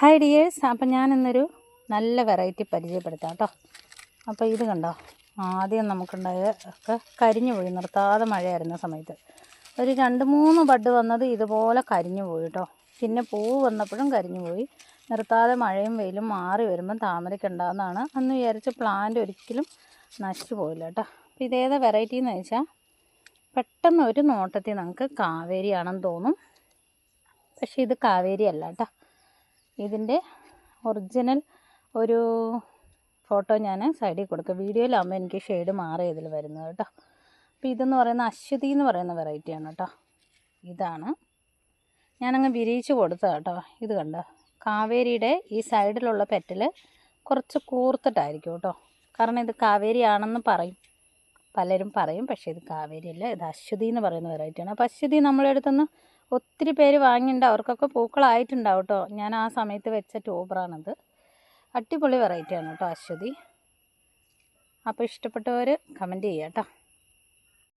Hi dears അപ്പം ഞാനിന്നൊരു നല്ല variety പരിചയപ്പെടുത്താം കേട്ടോ അപ്പോൾ ഇത് കണ്ടോ? ആദ്യം നമുക്കുണ്ടായ ഒക്കെ കരിഞ്ഞു പോയി നിർത്താതെ മഴയായിരുന്ന സമയത്ത്. ഒരു രണ്ട് മൂന്ന് ബഡ് വന്നത് ഇതുപോലെ കരിഞ്ഞു പോയി കേട്ടോ പിന്നെ പൂവ് വന്നപ്പോഴും കരിഞ്ഞു പോയി. നിർത്താതെ മഴയും വെയിലും മാറി വരുമ്പം താമരയ്ക്ക് ഉണ്ടാകുന്നതാണ് അന്ന് വിചാരിച്ച പ്ലാന്റ് ഒരിക്കലും നശിച്ചു പോയില്ല കേട്ടോ അപ്പോൾ ഇതേതാ വെറൈറ്റി എന്ന് വെച്ചാൽ പെട്ടെന്ന് ഒരു നോട്ടത്തിൽ നമുക്ക് കാവേരിയാണെന്ന് തോന്നും. പക്ഷേ ഇത് കാവേരി അല്ല കേട്ടോ ഇതിന്റെ ഒറിജിനൽ ഒരു ഫോട്ടോ ഞാൻ സൈഡിൽ കൊടുക്കും. വീഡിയോയിലാകുമ്പോൾ എനിക്ക് ഷെയ്ഡ് മാറി ഇതിൽ വരുന്നത് കേട്ടോ. അപ്പോൾ ഇതെന്ന് പറയുന്ന അശ്വതി എന്ന് പറയുന്ന വെറൈറ്റിയാണ് കേട്ടോ. ഇതാണ്. ഞാനങ്ങ് വിരിയിച്ച് കൊടുത്തത് കേട്ടോ. ഇത് കണ്ടോ. കാവേരിയുടെ ഈ സൈഡിലുള്ള പെറ്റൽ കുറച്ച് കൂർത്തിട്ടായിരിക്കും കേട്ടോ. കാരണം ഇത് കാവേരി ആണെന്ന് പറയും. പലരും പറയും പക്ഷേ ഇത് കാവേരിയല്ല ഇത് അശ്വതി എന്ന് പറയുന്ന വെറൈറ്റിയാണ് അപ്പോൾ അശ്വതി നമ്മളെ അടുത്തുനിന്ന് ഒത്തിരി പേര് വാങ്ങിയിട്ടുണ്ട് അവർക്കൊക്കെ പൂക്കളായിട്ടുണ്ടാവും കേട്ടോ ഞാൻ ആ സമയത്ത് വെച്ച ട്യൂബറാണിത് അടിപൊളി വെറൈറ്റിയാണ് കേട്ടോ അശ്വതി. അപ്പോൾ ഇഷ്ടപ്പെട്ടവർ കമന്റ് ചെയ്യാം കേട്ടോ